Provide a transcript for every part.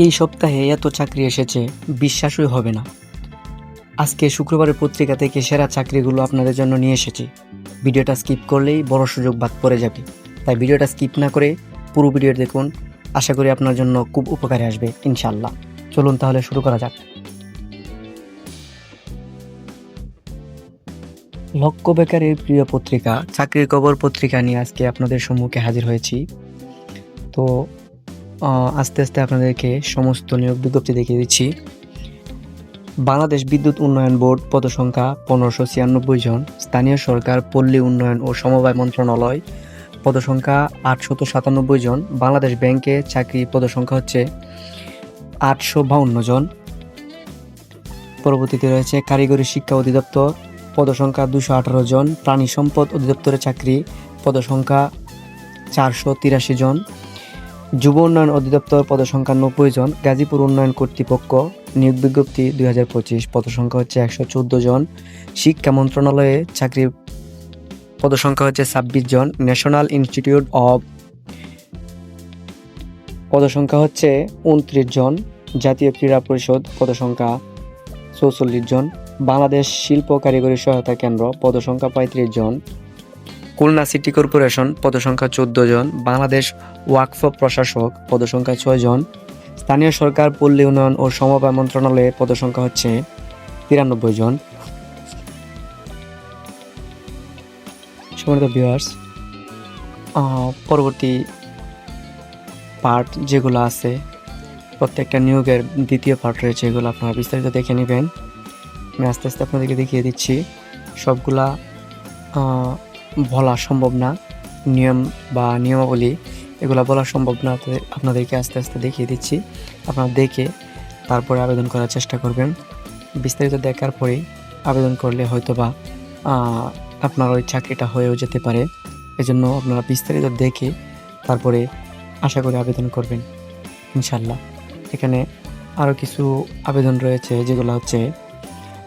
এই সপ্তাহে এত চাকরি এসেছে, বিশ্বাসই হবে না। আজকে শুক্রবারের পত্রিকা থেকে সেরা চাকরিগুলো আপনাদের জন্য নিয়ে এসেছি। ভিডিওটা স্কিপ করলেই বড় সুযোগ বাদ পড়ে যাবে। তাই ভিডিওটা স্কিপ না করে পুরো ভিডিও দেখুন। আশা করি আপনার জন্য খুব উপকারে আসবে ইনশাল্লাহ চলুন তাহলে শুরু করা যাক। লক্ষ্য বেকারের প্রিয় পত্রিকা, চাকরির খবর পত্রিকা নিয়ে আজকে আপনাদের সম্মুখে হাজির হয়েছি। তো আস্তে আস্তে আপনাদেরকে সমস্ত নিয়োগ বিজ্ঞপ্তি দেখিয়ে দিচ্ছি। বাংলাদেশ বিদ্যুৎ উন্নয়ন বোর্ড পদসংখ্যা পনেরোশো ছিয়ানব্বই জন, স্থানীয় সরকার, পল্লী উন্নয়ন ও সমবায় মন্ত্রণালয় পদসংখ্যা আটশত সাতানব্বই জন, বাংলাদেশ ব্যাংকে চাকরি পদসংখ্যা হচ্ছে আটশো বাউন্ন জন। পরবর্তীতে রয়েছে কারিগরি শিক্ষা অধিদপ্তর পদসংখ্যা দুশো আঠারো জন, প্রাণী সম্পদ অধিদপ্তরের চাকরি পদসংখ্যা চারশো তিরাশি জন যুব উন্নয়ন অধিদপ্তর পদসংখ্যা নব্বই জন, গাজীপুর উন্নয়ন কর্তৃপক্ষ নিয়োগ বিজ্ঞপ্তি দুই হাজার পঁচিশ, পদসংখ্যা হচ্ছে একশো চোদ্দ জন, শিক্ষা মন্ত্রণালয়ে চাকরির পদসংখ্যা হচ্ছে ছাব্বিশ জন, ন্যাশনাল ইনস্টিটিউট অব পদসংখ্যা হচ্ছে উনত্রিশ জন, জাতীয় ক্রীড়া পরিষদ পদসংখ্যা চৌচল্লিশ জন, বাংলাদেশ শিল্প কারিগরি সহায়তা কেন্দ্র পদসংখ্যা পঁয়ত্রিশ জন খুলনা সিটি কর্পোরেশন পদসংখ্যা চোদ্দ জন, বাংলাদেশ ওয়াকফ প্রশাসক পদসংখ্যা ছয় জন, স্থানীয় সরকার, পল্লী উন্নয়ন ও সমবায় মন্ত্রণালয়ে পদসংখ্যা হচ্ছে তিরানব্বই জন। পরবর্তী পার্ট যেগুলো আছে, প্রত্যেকটা নিয়োগের দ্বিতীয় পার্ট রয়েছে, এগুলো আপনারা বিস্তারিত দেখে নেবেন। আমি আস্তে আস্তে আপনাদেরকে দেখিয়ে দিচ্ছি। সবগুলা বলা সম্ভব না। নিয়ম বা নিয়মাবলী এগুলো বলা সম্ভব না আপনাদেরকে আস্তে আস্তে দেখিয়ে দিচ্ছি। আপনারা দেখে তারপরে আবেদন করার চেষ্টা করবেন। বিস্তারিত দেখার পরে আবেদন করলে হয়তো বা আপনার ওই চাকরিটা হয়েও যেতে পারে। এজন্য আপনারা বিস্তারিত দেখে তারপরে আশা করি আবেদন করবেন ইনশাল্লাহ এখানে আরও কিছু আবেদন রয়েছে, যেগুলো হচ্ছে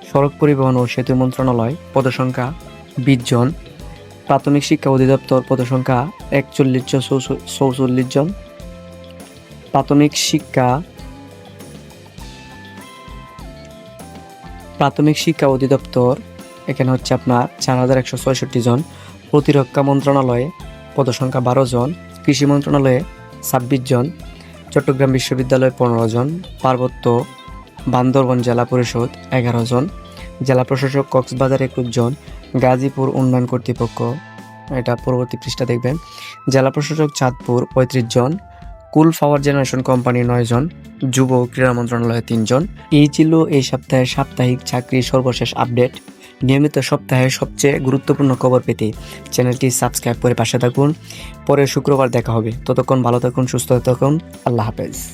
সড়ক পরিবহন ও সেতু মন্ত্রণালয় পদসংখ্যা বিশ জন। প্রাথমিক শিক্ষা অধিদপ্তর পদসংখ্যা একচল্লিশ চৌচল্লিশ জন। প্রাথমিক শিক্ষা প্রাথমিক শিক্ষা অধিদপ্তর এখানে হচ্ছে আপনার চার হাজার একশো ছয়ষট্টি জন। প্রতিরক্ষা মন্ত্রণালয়ে পদসংখ্যা বারো জন, কৃষি মন্ত্রণালয়ে ছাব্বিশ জন, চট্টগ্রাম বিশ্ববিদ্যালয়ে পনেরো জন, পার্বত্য বান্দরবন জেলা পরিষদ এগারো জন। জেলা প্রশাসক কক্সবাজার একুশ জন গাজীপুর উন্নয়ন কর্তৃপক্ষ, এটা পরবর্তী পৃষ্ঠা দেখবেন। জেলা প্রশাসক চাঁদপুর পঁয়ত্রিশ জন, কুল পাওয়ার জেনারেশন কোম্পানি নয় জন, যুব ক্রীড়া মন্ত্রণালয়ে তিনজন এই ছিল এই সপ্তাহের সাপ্তাহিক চাকরির সর্বশেষ আপডেট। নিয়মিত সপ্তাহের সবচেয়ে গুরুত্বপূর্ণ খবর পেতে চ্যানেলটি সাবস্ক্রাইব করে পাশে থাকুন। পরে শুক্রবার দেখা হবে। ততক্ষণ ভালো থাকুন, সুস্থ থাকুন। আল্লাহ হাফেজ।